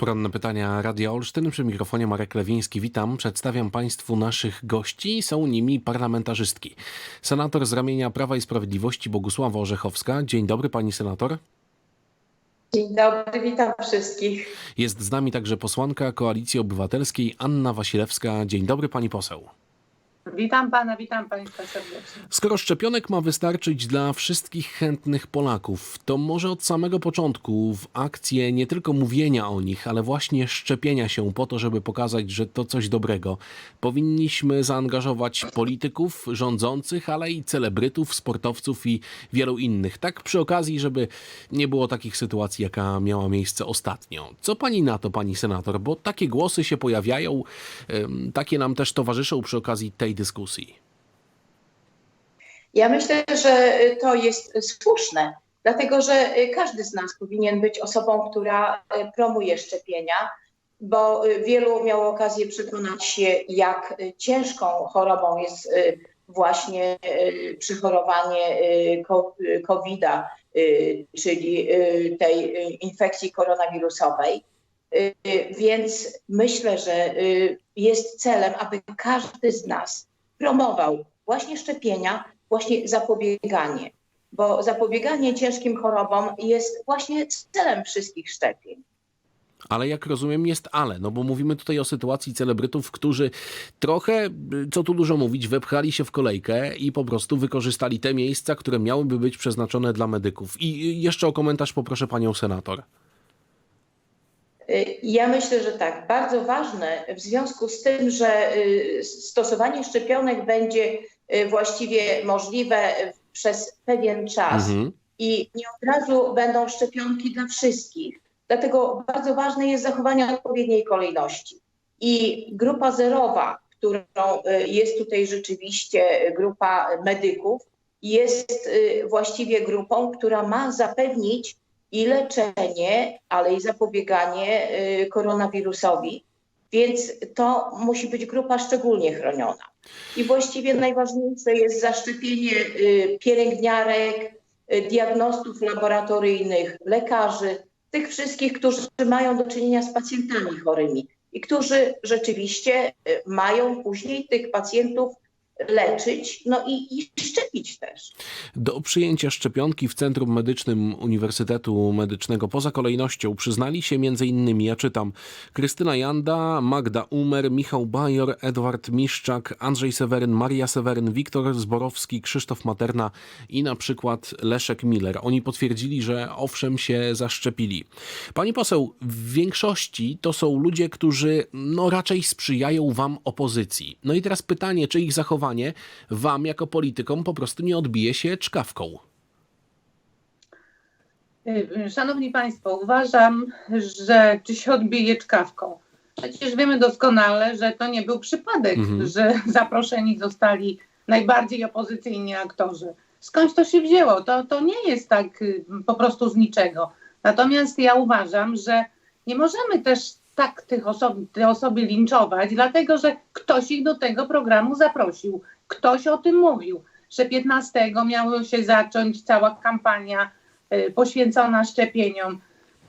Poranne pytania Radia Olsztyn. Przy mikrofonie Marek Lewiński. Witam. Przedstawiam Państwu naszych gości. Są nimi parlamentarzystki. Senator z ramienia Prawa i Sprawiedliwości Bogusława Orzechowska. Dzień dobry Pani Senator. Dzień dobry, witam wszystkich. Jest z nami także posłanka Koalicji Obywatelskiej Anna Wasilewska. Dzień dobry Pani Poseł. Witam pana, witam państwa serdecznie. Skoro szczepionek ma wystarczyć dla wszystkich chętnych Polaków, to może od samego początku w akcję nie tylko mówienia o nich, ale właśnie szczepienia się po to, żeby pokazać, że to coś dobrego, powinniśmy zaangażować polityków, rządzących, ale i celebrytów, sportowców i wielu innych. Tak przy okazji, żeby nie było takich sytuacji, jaka miała miejsce ostatnio. Co pani na to, pani senator? Bo takie głosy się pojawiają, takie nam też towarzyszą przy okazji tej dyskusji. Ja myślę, że to jest słuszne, dlatego że każdy z nas powinien być osobą, która promuje szczepienia, bo wielu miało okazję przekonać się, jak ciężką chorobą jest właśnie przychorowanie COVID-a, czyli tej infekcji koronawirusowej. Więc myślę, że jest celem, aby każdy z nas promował właśnie szczepienia, właśnie zapobieganie, bo zapobieganie ciężkim chorobom jest właśnie celem wszystkich szczepień. Ale jak rozumiem, jest ale, no bo mówimy tutaj o sytuacji celebrytów, którzy trochę, co tu dużo mówić, wepchali się w kolejkę i po prostu wykorzystali te miejsca, które miałyby być przeznaczone dla medyków. I jeszcze o komentarz poproszę panią senator. Ja myślę, że tak. Bardzo ważne w związku z tym, że stosowanie szczepionek będzie właściwie możliwe przez pewien czas Mhm. i nie od razu będą szczepionki dla wszystkich. Dlatego bardzo ważne jest zachowanie odpowiedniej kolejności. I grupa zerowa, którą jest tutaj rzeczywiście grupa medyków, jest właściwie grupą, która ma zapewnić i leczenie, ale i zapobieganie koronawirusowi. Więc to musi być grupa szczególnie chroniona. I właściwie najważniejsze jest zaszczepienie pielęgniarek, diagnostów laboratoryjnych, lekarzy, tych wszystkich, którzy mają do czynienia z pacjentami chorymi i którzy rzeczywiście mają później tych pacjentów leczyć, no i, i szczepić też. Do przyjęcia szczepionki w Centrum Medycznym Uniwersytetu Medycznego poza kolejnością przyznali się m.in. ja czytam Krystyna Janda, Magda Umer, Michał Bajor, Edward Miszczak, Andrzej Seweryn, Maria Seweryn, Wiktor Zborowski, Krzysztof Materna i na przykład Leszek Miller. Oni potwierdzili, że owszem się zaszczepili. Pani poseł, w większości to są ludzie, którzy no raczej sprzyjają wam opozycji. No i teraz pytanie, czy ich zachowanie wam jako politykom po prostu nie odbije się czkawką. Y, Szanowni Państwo, uważam, że czy się odbije czkawką. Przecież wiemy doskonale, że to nie był przypadek, Mhm. że zaproszeni zostali najbardziej opozycyjni aktorzy. Skądś to się wzięło? To, to nie jest tak y, po prostu z niczego. Natomiast ja uważam, że nie możemy też tak tych osob, te osoby linczować, dlatego że ktoś ich do tego programu zaprosił. Ktoś o tym mówił, że 15 miała się zacząć cała kampania y, poświęcona szczepieniom.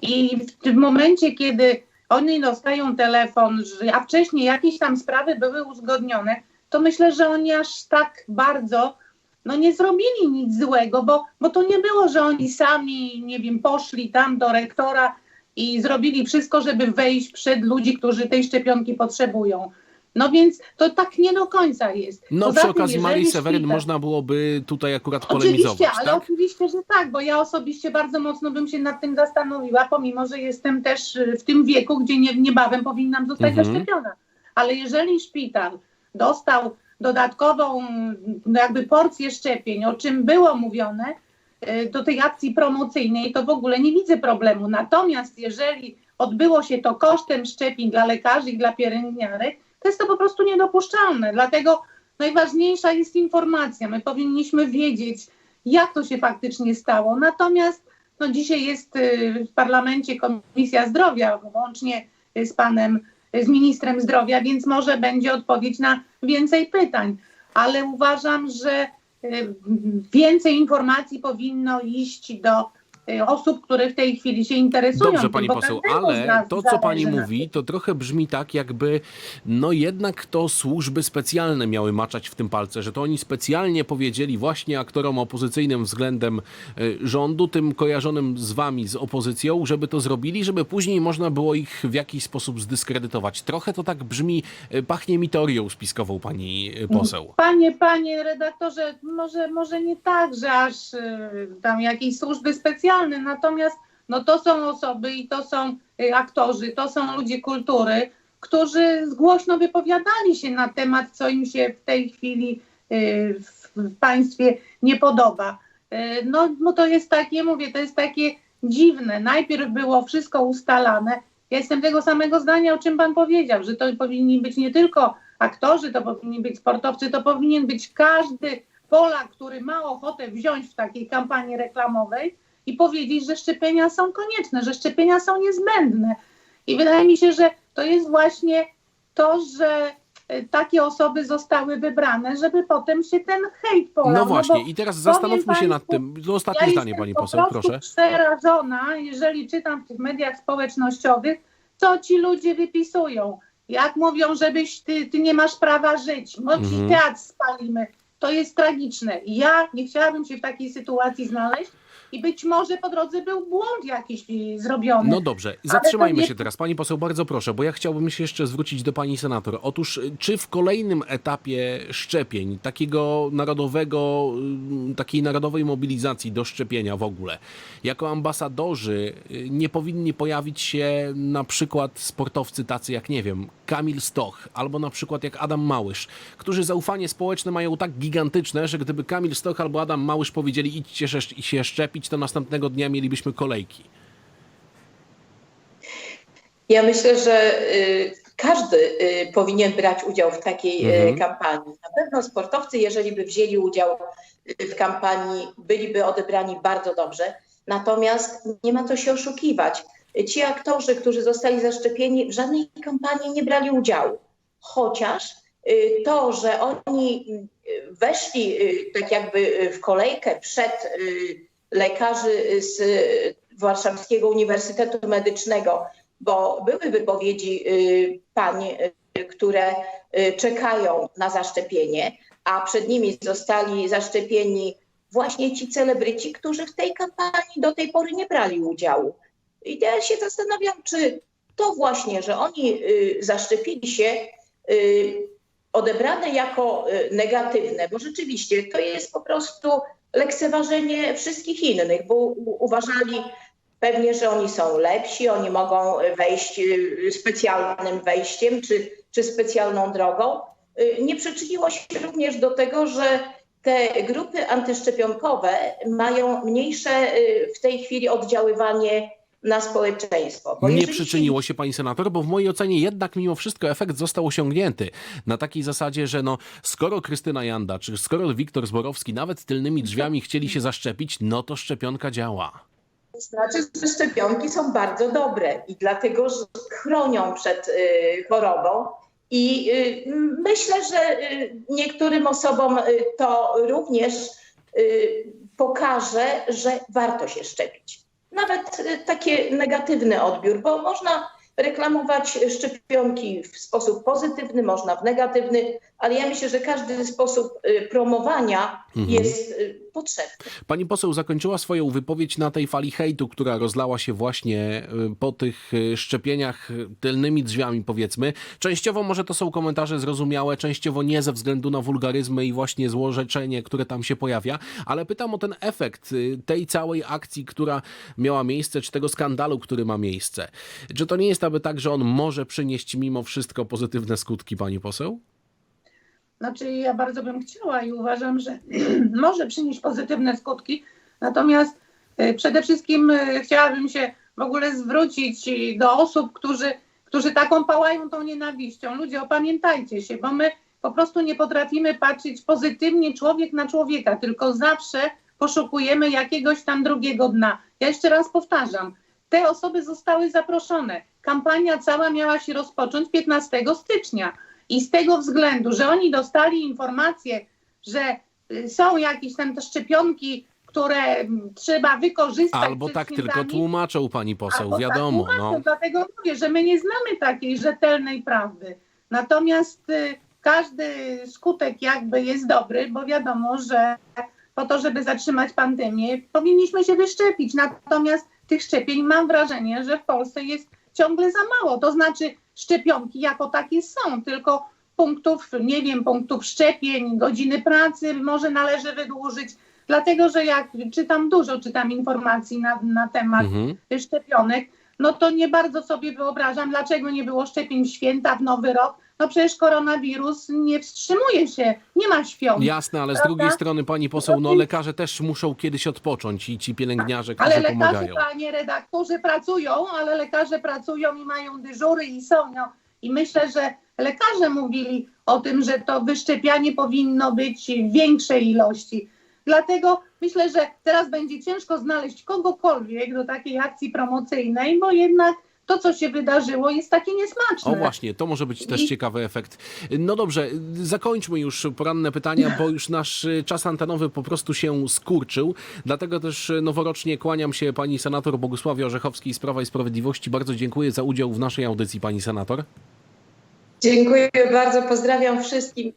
I w momencie, kiedy oni dostają telefon, że, a wcześniej jakieś tam sprawy były uzgodnione, to myślę, że oni aż tak bardzo no nie zrobili nic złego, bo, bo to nie było, że oni sami, nie wiem, poszli tam do rektora i zrobili wszystko, żeby wejść przed ludzi, którzy tej szczepionki potrzebują. No więc to tak nie do końca jest. No Poza przy tym, okazji Marii Seweryn szpital- można byłoby tutaj akurat polemizować, Oczywiście, ale tak? oczywiście, że tak, bo ja osobiście bardzo mocno bym się nad tym zastanowiła, pomimo, że jestem też y, w tym wieku, gdzie nie, niebawem powinnam zostać Mhm. zaszczepiona. Ale jeżeli szpital dostał dodatkową no jakby porcję szczepień, o czym było mówione, y, do tej akcji promocyjnej, to w ogóle nie widzę problemu. Natomiast jeżeli odbyło się to kosztem szczepień dla lekarzy i dla pielęgniarek, to jest to po prostu niedopuszczalne. Dlatego najważniejsza jest informacja. My powinniśmy wiedzieć, jak to się faktycznie stało. Natomiast no, dzisiaj jest y, w parlamencie Komisja Zdrowia, łącznie z panem, z ministrem zdrowia, więc może będzie odpowiedź na więcej pytań. Ale uważam, że y, więcej informacji powinno iść do osób, które w tej chwili się interesują. Dobrze, tym, pani poseł, ale to, co pani mówi, to trochę brzmi tak, jakby no jednak to służby specjalne miały maczać w tym palce, że to oni specjalnie powiedzieli właśnie aktorom opozycyjnym względem y, rządu, tym kojarzonym z wami, z opozycją, żeby to zrobili, żeby później można było ich w jakiś sposób zdyskredytować. Trochę to tak brzmi, y, pachnie mi teorią spiskową, pani y, poseł. Panie, panie redaktorze, może, może nie tak, że aż y, tam jakieś służby specjalne, natomiast no to są osoby i to są y, aktorzy, to są ludzie kultury, którzy głośno wypowiadali się na temat, co im się w tej chwili y, w, państwie nie podoba. Y, no, no to jest takie, mówię, to jest takie dziwne. Najpierw było wszystko ustalane. Ja jestem tego samego zdania, o czym pan powiedział, że to powinni być nie tylko aktorzy, to powinni być sportowcy, to powinien być każdy Polak, który ma ochotę wziąć w takiej kampanii reklamowej i powiedzieć, że szczepienia są konieczne, że szczepienia są niezbędne. I wydaje mi się, że to jest właśnie to, że e, takie osoby zostały wybrane, żeby potem się ten hejt polał. No właśnie, bo i teraz zastanówmy się nad tym. Ostatnie ja zdanie, pani po poseł, prostu proszę. przerażona, jeżeli czytam w tych mediach społecznościowych, co ci ludzie wypisują. Jak mówią, żebyś ty, ty nie masz prawa żyć, no ci Mhm. teatr spalimy. To jest tragiczne. Ja nie chciałabym się w takiej sytuacji znaleźć i być może po drodze był błąd jakiś y, zrobiony. No dobrze, zatrzymajmy nie- się teraz. Pani poseł, bardzo proszę, bo ja chciałbym się jeszcze zwrócić do pani senator. Otóż, y, czy w kolejnym etapie szczepień, takiego narodowego, y, takiej narodowej mobilizacji do szczepienia w ogóle, jako ambasadorzy nie powinni pojawić się na przykład sportowcy tacy jak, nie wiem, Kamil Stoch, albo na przykład jak Adam Małysz, którzy zaufanie społeczne mają tak gigantyczne, że gdyby Kamil Stoch albo Adam Małysz powiedzieli idźcie się szczepić, to następnego dnia mielibyśmy kolejki. Ja myślę, że y, każdy y, powinien brać udział w takiej y, Mhm. kampanii. Na pewno sportowcy, jeżeli by wzięli udział w kampanii, byliby odebrani bardzo dobrze. Natomiast nie ma co się oszukiwać. Ci aktorzy, którzy zostali zaszczepieni, w żadnej kampanii nie brali udziału. Chociaż to, że oni weszli tak jakby w kolejkę przed lekarzy z y, Warszawskiego Uniwersytetu Medycznego, bo były wypowiedzi y, pań, y, które czekają na zaszczepienie, a przed nimi zostali zaszczepieni właśnie ci celebryci, którzy w tej kampanii do tej pory nie brali udziału. I ja się zastanawiam, czy to właśnie, że oni zaszczepili się, odebrane jako negatywne, bo rzeczywiście to jest po prostu lekceważenie wszystkich innych, bo uważali pewnie, że oni są lepsi, oni mogą wejść y, specjalnym wejściem czy, czy specjalną drogą. Y, Nie przyczyniło się również do tego, że te grupy antyszczepionkowe mają mniejsze y, w tej chwili oddziaływanie na społeczeństwo. Bo Nie przyczyniło się pani senator, bo w mojej ocenie jednak mimo wszystko efekt został osiągnięty. Na takiej zasadzie, że no, skoro Krystyna Janda, czy skoro Wiktor Zborowski nawet tylnymi drzwiami chcieli się zaszczepić, no to szczepionka działa. Znaczy, że szczepionki są bardzo dobre i dlatego że chronią przed y, chorobą. I y, myślę, że y, niektórym osobom y, to również y, pokaże, że warto się szczepić. Nawet y, taki negatywny odbiór, bo można reklamować szczepionki w sposób pozytywny, można w negatywny, ale ja myślę, że każdy sposób y, promowania Mhm. jest y, potrzebny. Pani poseł zakończyła swoją wypowiedź na tej fali hejtu, która rozlała się właśnie y, po tych szczepieniach tylnymi drzwiami, powiedzmy. Częściowo może to są komentarze zrozumiałe, częściowo nie ze względu na wulgaryzmy i właśnie złorzeczenie, które tam się pojawia, ale pytam o ten efekt tej całej akcji, która miała miejsce, czy tego skandalu, który ma miejsce. Czy to nie jest aby tak, że on może przynieść mimo wszystko pozytywne skutki, pani poseł? Znaczy, ja bardzo bym chciała i uważam, że może przynieść pozytywne skutki. Natomiast e, przede wszystkim e, chciałabym się w ogóle zwrócić do osób, którzy, którzy taką pałają tą nienawiścią. Ludzie, opamiętajcie się, bo my po prostu nie potrafimy patrzeć pozytywnie człowiek na człowieka, tylko zawsze poszukujemy jakiegoś tam drugiego dna. Ja jeszcze raz powtarzam, te osoby zostały zaproszone. Kampania cała miała się rozpocząć 15 stycznia. I z tego względu, że oni dostali informację, że y, są jakieś tam te szczepionki, które mm, trzeba wykorzystać. Albo tak tylko tłumaczą pani poseł, Albo wiadomo. Tak tłumaczą, No. Dlatego mówię, że my nie znamy takiej rzetelnej prawdy. Natomiast y, każdy skutek jakby jest dobry, bo wiadomo, że po to, żeby zatrzymać pandemię, powinniśmy się wyszczepić. Natomiast tych szczepień mam wrażenie, że w Polsce jest ciągle za mało. To znaczy szczepionki jako takie są, tylko punktów, nie wiem, punktów szczepień, godziny pracy może należy wydłużyć. Dlatego, że jak czytam dużo, czytam informacji na, na temat Mhm. szczepionek, no to nie bardzo sobie wyobrażam, dlaczego nie było szczepień w święta, w Nowy Rok. No przecież koronawirus nie wstrzymuje się, nie ma świąt. Jasne, ale z Prawda? drugiej strony pani poseł, no lekarze też muszą kiedyś odpocząć i ci pielęgniarze, Ale którzy lekarze, pomagają. panie redaktorze, pracują, ale lekarze pracują i mają dyżury i są. No. I myślę, że lekarze mówili o tym, że to wyszczepianie powinno być w większej ilości. Dlatego myślę, że teraz będzie ciężko znaleźć kogokolwiek do takiej akcji promocyjnej, bo jednak to, co się wydarzyło, jest takie niesmaczne. O właśnie, to może być też I- ciekawy efekt. No dobrze, zakończmy już poranne pytania, bo już nasz y, czas antenowy po prostu się skurczył. Dlatego też y, noworocznie kłaniam się pani senator Bogusławie Orzechowskiej z Prawa i Sprawiedliwości. Bardzo dziękuję za udział w naszej audycji, pani senator. Dziękuję bardzo, pozdrawiam wszystkim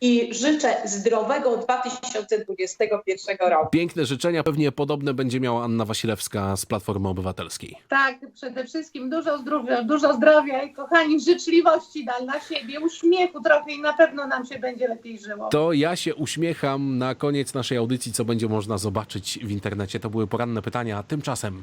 i życzę zdrowego 2021 roku. Piękne życzenia, pewnie podobne będzie miała Anna Wasilewska z Platformy Obywatelskiej. Tak, przede wszystkim dużo zdrowia, dużo zdrowia i kochani, życzliwości dal na siebie, uśmiechu trochę i na pewno nam się będzie lepiej żyło. To ja się uśmiecham na koniec naszej audycji, co będzie można zobaczyć w internecie. To były poranne pytania, a tymczasem